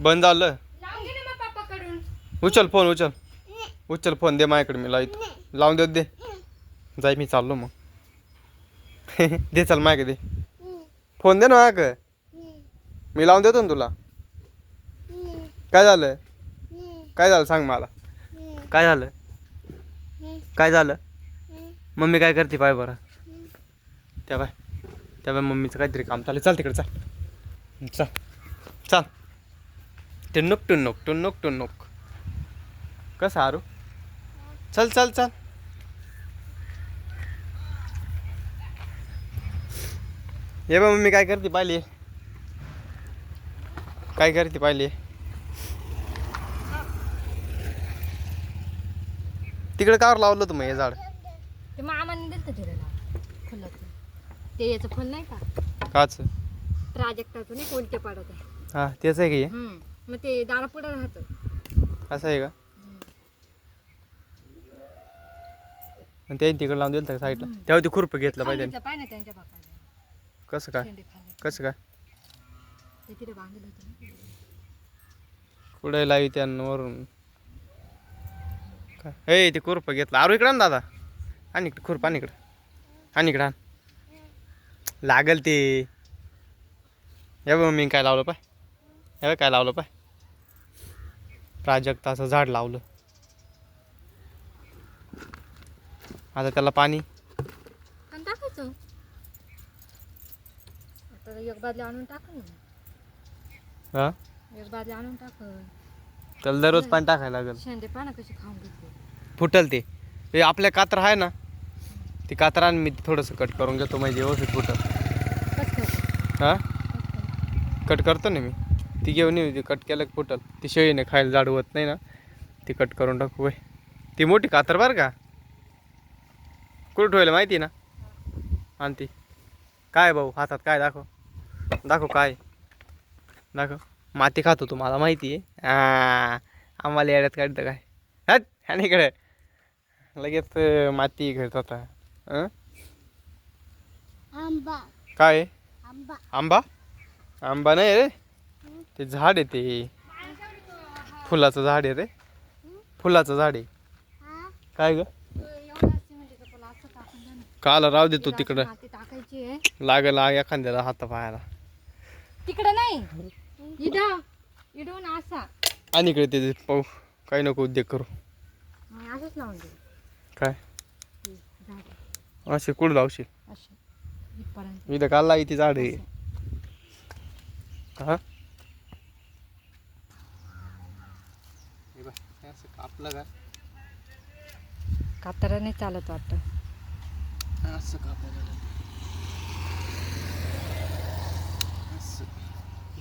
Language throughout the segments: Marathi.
बंद झालं. उचल फोन उचल. उचल फोन दे माझ्याकडे मी लावतो. लावून देत दे. जाय मी चाललो मग. दे चल माझ्याकडे दे. फोन दे ना माझ्याकडे. मी लावून देतो ना तुला. काय झालं? काय झालं सांग मला? काय झालं? काय झालं? मम्मी काय करते पाय बरं? त्या बाय त्या बाय मम्मीचं काहीतरी काम चालेल चाल तिकडे चाल. चाल. चाल. टुन्नुक टुन्नुक टुन्नुक टुन्नुक कसं आरू चल चल चल. ये बा मम्मी काय करते पाहिली? काय करते पाहिली? तिकडे कावर लावलं तुम्ही हे झाड. ते मामाने दिलं तिला फुलाचं ते. याचं फुल नाही का? काच? प्राजक्ताचं नाही कोणते पडत आहे? हा तेच आहे का. हे? हम्म. मग ते दारा पुढे राहतं. असं आहे का? आणि ते तिकडे लावून दिलं साईडला? तेव्हा ते खुरपं घेतलं पाहिजे. सांगितलं पाहिजे ना त्यांच्या बापाने कसं काय? शेंडे खाल्ले कसं काय? ते तिथे बांधलं होतं ना. कुठे लावी वरून? काय? हे ते खुरपं घेतलं. आरू इकडं ना दादा. आणि इकडं खुरपं आणि इकडं. आणि इकडं आण. लागल ते. हे बघ मी काय लावलं पाय. हे बघ काय लावलं पाय. प्राजक्ताचं झाड लावलं. आता त्याला पाणी. आणि टाकायचं. आता एक बादली आणून टाक ना. हा? एक बादली आणून टाक. त्याला दररोज पाणी टाकायला लागेल. शेंडे पाना कशी खाऊन घेतले. फुटल ते. हे आपल्या कातर आहे ना ती कातर आणि मी थोडंसं कट करून घेतो म्हणजे व्यवस्थित फुटल. कस हां? कट करतो ना मी. ती घेऊन येऊ ती कट केलं फुटल. ती शेळीने खायला जाड होत नाही ना. ती कट करून टाकू वय ती मोठी कातर बरं का? कुठं ठेवलं माहिती आहे ना? आणि ती. काय भाऊ हातात काय दाखव? दाखव काय? दाखव. माती खातो तू मला माहिती आहे. आ, आम्हाला येड्यात काढतं काय? हट आणि इकडे. लगेच माती घेत होता. हं? आंबा. काय? आंबा? आंबा नाही रे. ते झाड आहे ते. फुलाचं झाड आहे रे. फुलाचं झाड आहे. काय ग. काल राव देतो तिकडं. टाकायची लागल लाग एखाद्याला हात पायाला. तिकडे नाही. इडून असा. आणि इकडे ते पाहू काही नको उद्योग करू. मग असंच लावून दे. काय? असे कुठं लावशील? इथं काल लावी ती झाड आहे. हा? कापलं का कातरा नाही चालत वाटतं. असं कापायला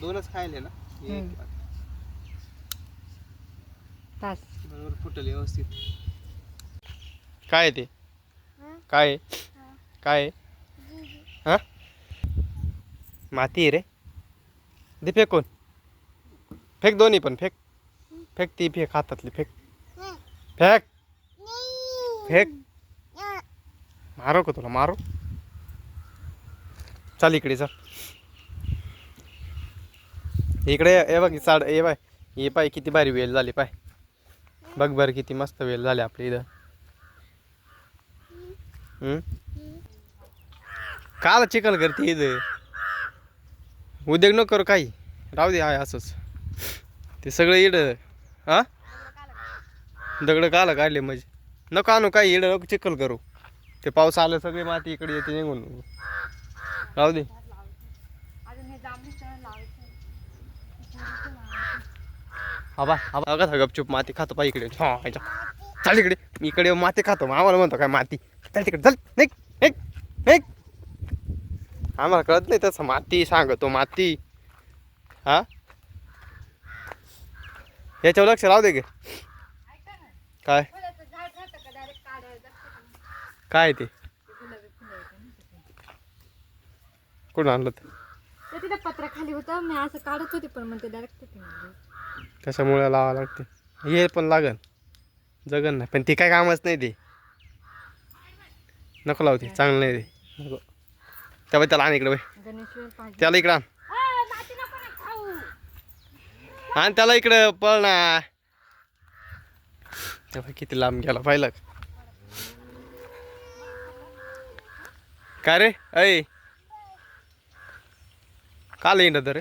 दोनच खायले ना? एक. तास बरोबर फुटल व्यवस्थित. काय आहे ते? काय आहे? काय आहे? हा? माती आहे रे. दे फेकून. फेक दोन्ही पण फेक. फेक ती फेक हातातली फेक. फेक. फेक. मारो का तुला? मारो. चाल इकडे चल. इकडे हे बघ साड हे बाय हे पाय किती भारी वेल झाली पाय. बघ बरं किती मस्त वेल झाली आपल्या इथं? काला चिकल करते इथं? उद्योग नको करू काही. राहू दे आहे असंच. ते सगळं इड हा? दगड काला काढले म्हणजे. नको आणू काही इड नको चिखल करू. ते पाऊस आलं सगळी माती इकडे येते निघून. राहू दे. अजून हे जांभळी गपचूप माती खातो पाय इकडे. हा चल इकडे. मी इकडे माती खातो मग आम्हाला म्हणतो काय माती. चल तिकडे चल नाही निघ. आम्हाला कळत नाही तसं माती सांगतो माती. हा? याच्यावर लक्ष राहू दे गे. काय? काय ते. कुठून आणलं ते? तिथे पत्रा खाली होतं. मी असं काढत होते पण मग ते डायरेक्ट तिथे कशामुळे लावा लागते? हे पण लागन जगन नाही. पण ते काय कामच नाही ते. नको लावते चांगलं नाही ते. नको. त्यामुळे त्याला आण इकडे बाई. त्याला इकडं आणि. त्याला इकडं पळ ना तेव्हा किती लांब गेला पाहिलं. का? काय रे? ऐ. काल येणार रे?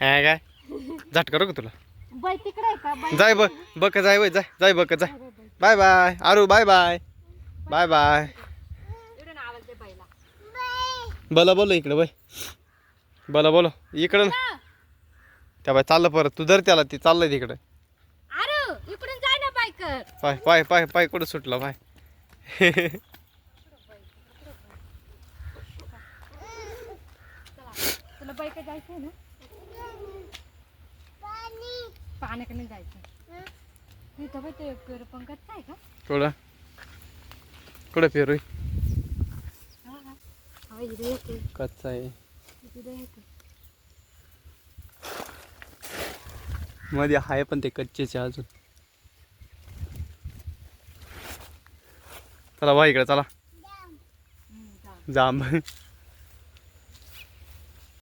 हा काय? झट करू का तुला? बाई तिकडे आहे का? बाई जाय बघ बघ जाय वय जाय जाय बघ जाय. Bye bye. Aru bye bye. Bye bye. दे बोला बोला इकडं बाय बोला बोला. इकडं ना. त्या बाय चाललं परत. तू धर त्याला ती चाललंय तिकडं. अरे इकडून जाय ना पाय पाय पाय पाय कुठं सुटला पाय. तुला बाईकर जायचंय ना? पाण्याकडे नाही जायचं तिथं बाई ते पेर पंकज आहे का? कुठं? कुठं फिरू हा हा. हा इथे येते. कच्चा आहे. तिथे येते. मध्ये आहे पण ते कच्चेचे अजून. चला वा इकडे चला. जांब.